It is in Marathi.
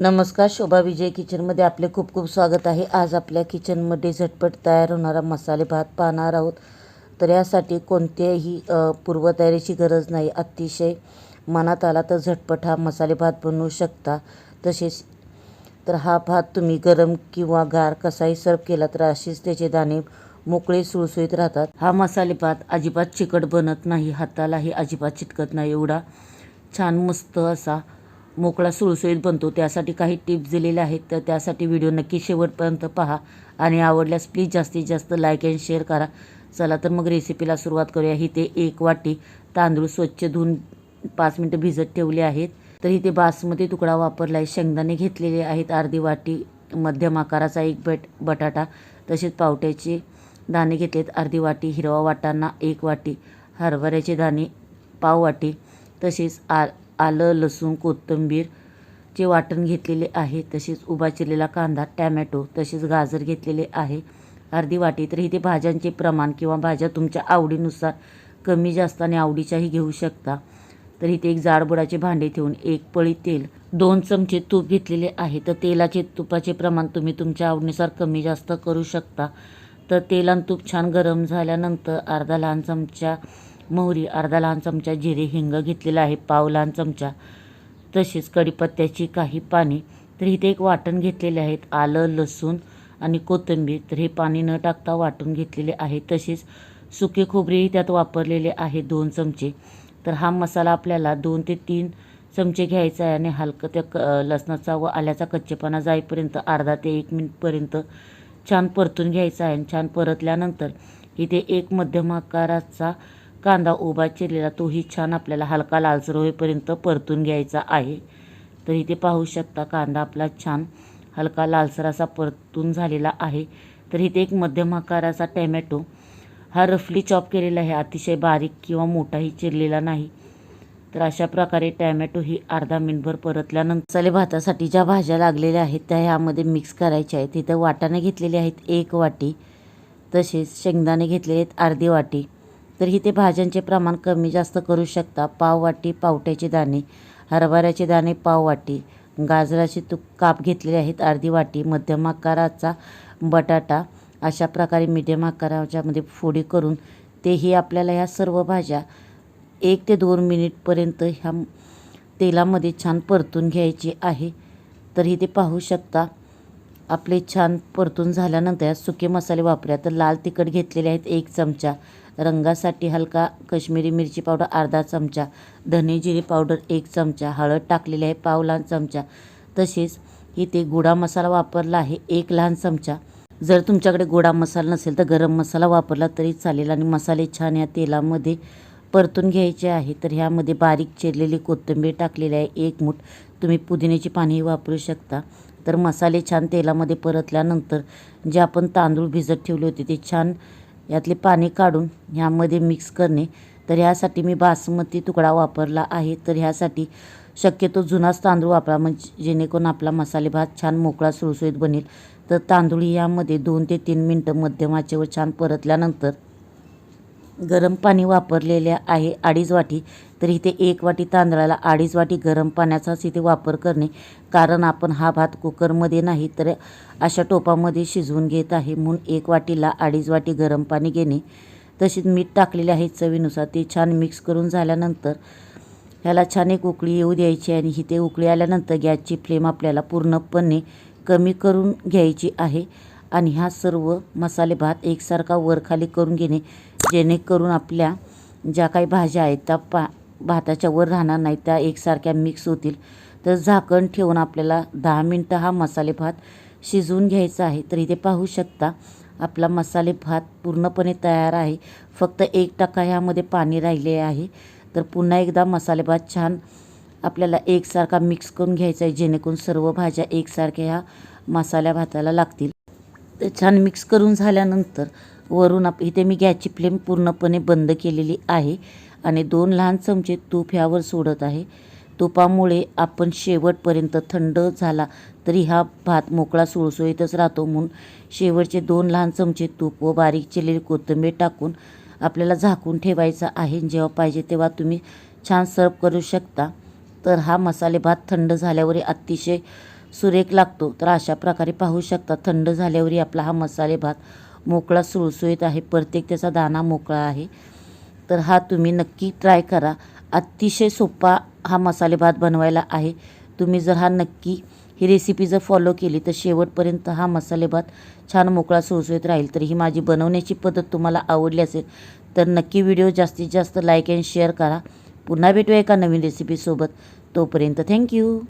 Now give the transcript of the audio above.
नमस्कार शोभा विजय किचनमध्ये आपले खूप खूप स्वागत आहे. आज आपल्या किचनमध्ये झटपट तयार होणारा मसाले भात पाहणार आहोत. तर यासाठी कोणत्याही पूर्वतयारीची गरज नाही. अतिशय मनात आला तर झटपट हा मसाले भात बनवू शकता. तसेच तर हा भात तुम्ही गरम किंवा गार कसाही सर्व केला तर असेच त्याचे दाणे मोकळे सुळसुळीत राहतात. हा मसाले भात अजिबात चिकट बनत नाही. हातालाही अजिबात चिटकत नाही. एवढा छान मस्त असा मोकळा सुळसुळीत बनतो. त्यासाठी काही टिप्स दिलेल्या आहेत तर त्यासाठी व्हिडिओ नक्की शेवटपर्यंत पहा. आणि आवडल्यास प्लीज जास्तीत जास्त लाईक अँड शेअर करा. चला तर मग रेसिपीला सुरुवात करूया. इथे एक वाटी तांदूळ स्वच्छ धुवून पाच मिनटं भिजत ठेवले आहेत. तर इथे बासमती तुकडा वापरला आहे शेंगदाणे घेतलेले आहेत. अर्धी वाटी मध्यम आकाराचा एक बट बटाटा तसेच पावट्याचे दाणे घेतलेत. अर्धी वाटी हिरवा वाटाणा एक वाटी हरभऱ्याचे दाणे पाव वाटी तसेच आ आलं लसूण कोथिंबीरचे वाटण घेतलेले आहे. तसेच उभा चिरलेला कांदा टॅमॅटो तसेच गाजर घेतलेले आहे. अर्धी वाटी. तर इथे भाज्यांचे प्रमाण किंवा भाज्या तुमच्या आवडीनुसार कमी जास्त आणि आवडीच्याही घेऊ शकता. तर इथे एक जाडबुडाचे भांडे ठेवून एक पळी तेल दोन चमचे तूप घेतलेले आहे. तर तेलाचे तुपाचे प्रमाण तुम्ही तुमच्या आवडीनुसार कमी जास्त करू शकता. तर तेल आणि तूप छान गरम झाल्यानंतर अर्धा लहान चमचा मोहरी अर्धा लहान चमचा जिरे हिंग घेतलेला आहे पाव लहान चमचा. तसेच कढीपत्त्याची काही पाने तर इथे एक वाटण घेतलेले आहेत आलं लसूण आणि कोथिंबीर. तर हे पाणी न टाकता वाटून घेतलेले आहे. तसेच सुके खोबरेही त्यात वापरलेले आहे दोन चमचे. तर हा मसाला आपल्याला दोन ते तीन चमचे घ्यायचा आहे आणि हलकं त्या क लसणाचा व आल्याचा कच्चेपणा जाईपर्यंत अर्धा ते एक मिनिटपर्यंत छान परतून घ्यायचा आहे. आणि छान परतल्यानंतर इथे एक मध्यम आकाराचा कांदा उभा चिरलेला तोही छान आपल्याला हलका लालसर होईपर्यंत परतून घ्यायचा आहे. तर इथे पाहू शकता कांदा आपला छान हलका लालसर असा परतून झालेला आहे. तर इथे एक मध्यम आकाराचा टॅमॅटो. हा रफली चॉप केलेला आहे. अतिशय बारीक किंवा मोठाही चिरलेला नाही. तर अशा प्रकारे टॅमॅटो ही अर्धा मिनिटभर परतल्यानंतर मसाले भातासाठी ज्या भाज्या लागलेल्या आहेत त्या ह्यामध्ये मिक्स करायच्या आहेत. इथं वाटाणे घेतलेले आहेत एक वाटी. तसेच शेंगदाणे घेतलेले आहेत अर्धी वाटी. तर इथे भाज्यांचे प्रमाण कमी जास्त करू शकता. पाव वाटी पावट्याचे दाणे हरभऱ्याचे दाणे पाव वाटी गाजराचे तूप काप घेतलेले आहेत. अर्धी वाटी मध्यम आकाराचा बटाटा अशा प्रकारे मिडियम आकाराच्यामध्ये फोडी करून तेही आपल्याला ह्या सर्व भाज्या एक ते दोन मिनिटपर्यंत ह्या तेलामध्ये छान परतून घ्यायची आहे. तर इथे पाहू शकता. आपले छान परतून झाल्यानंतर यात सुके मसाले वापरूया तर लाल तिखट घेतलेले आहेत एक चमचा. रंगासाठी हलका कश्मीरी मिरची पावडर अर्धा चमचा धने जिरे पावडर एक चमचा हळद टाकलेली आहे पाव लहान चमचा. तसेच इथे गोडा मसाला वापरला आहे एक लहान चमचा. जर तुमच्याकडे गोडा मसाला नसेल तर गरम मसाला वापरला तरी चालेल आणि मसाले छान या तेलामध्ये परतून घ्यायचे आहे. तर ह्यामध्ये बारीक चिरलेली कोथिंबीर टाकलेली आहे एक मूठ. तुम्ही पुदिन्याची पानेही वापरू शकता. तर मसाले छान तेलामध्ये परतल्यानंतर जे आपण तांदूळ भिजत ठेवले होते ते छान यातले पाणी काढून ह्यामध्ये मिक्स करणे. तर ह्यासाठी मी बासमती तुकडा वापरला आहे. तर ह्यासाठी शक्यतो जुनाच तांदूळ वापरा. म्हणजे जेणेकरून आपला मसाले भात छान मोकळा सुळसुळीत बनेल. तर तांदूळ यामध्ये दोन ते तीन मिनटं मध्यम आचेवर छान परतल्यानंतर गरम पाणी वापरलेले आहे अडीच वाटी. तर इथे एक वाटी तांदळाला अडीच वाटी गरम पाण्याचाच इथे वापर करणे. कारण आपण हा भात कुकरमध्ये नाही तर अशा टोपामध्ये शिजवून घेत आहे. म्हणून एक वाटीला अडीच वाटी गरम पाणी घेणे. तसेच मीठ टाकलेले आहे चवीनुसार. ते छान मिक्स करून झाल्यानंतर ह्याला छान एक उकळी येऊ द्यायची आणि इथे उकळी आल्यानंतर गॅसची फ्लेम आपल्याला पूर्णपणे कमी करून घ्यायची आहे. आणि हा सर्व मसाले भात एकसारखा वरखाली करून घेणे. जेणेकरून आपल्या ज्या काही भाज्या आहेत त्या पा भाताच्या वर राहणार नाहीत त्या एकसारख्या मिक्स होतील. तर झाकण ठेवून आपल्याला दहा मिनटं हा मसाले भात शिजवून घ्यायचा आहे. तर इथे पाहू शकता आपला मसाले भात पूर्णपणे तयार आहे. फक्त एक टक्का ह्यामध्ये पाणी राहिले आहे. तर पुन्हा एकदा मसाले भात छान आपल्याला एकसारखा मिक्स करून घ्यायचा आहे जेणेकरून सर्व भाज्या एकसारख्या ह्या मसाल्या भाताला लागतील. ते छान मिक्स करून झाल्यानंतर वरून आप इथे मी गॅसची फ्लेम पूर्णपणे बंद केलेली आहे आणि दोन लहान चमचे तूप ह्यावर सोडत आहे. तुपामुळे आपण शेवटपर्यंत थंड झाला तरी हा भात मोकळा सुळसुळीतच राहतो म्हणून शेवटचे दोन लहान चमचे तूप व बारीक चिरलेली कोथिंबीर टाकून आपल्याला झाकून ठेवायचा आहे. जेव्हा पाहिजे तेव्हा तुम्ही छान सर्व करू शकता. तर हा मसाले भात थंड झाल्यावर अतिशय सुरेख लागतो. तर अशा प्रकारे पाहू शकता थंड झाल्यावरही आपला हा मसाले भात मोकळा सुळसुळीत आहे. प्रत्येक त्याचा दाणा मोकळा आहे. तर हा तुम्ही नक्की ट्राय करा. अतिशय सोपा हा मसाले भात बनवायला आहे. तुम्ही जर हा नक्की ही रेसिपी जर फॉलो केली तर शेवटपर्यंत हा मसाले भात छान मोकळा सुळसुळीत राहील. तर ही माझी बनवण्याची पद्धत तुम्हाला आवडली असेल तर नक्की व्हिडिओ जास्तीत जास्त लाईक अँड शेअर करा. पुन्हा भेटूया एका नवीन रेसिपीसोबत तोपर्यंत थँक्यू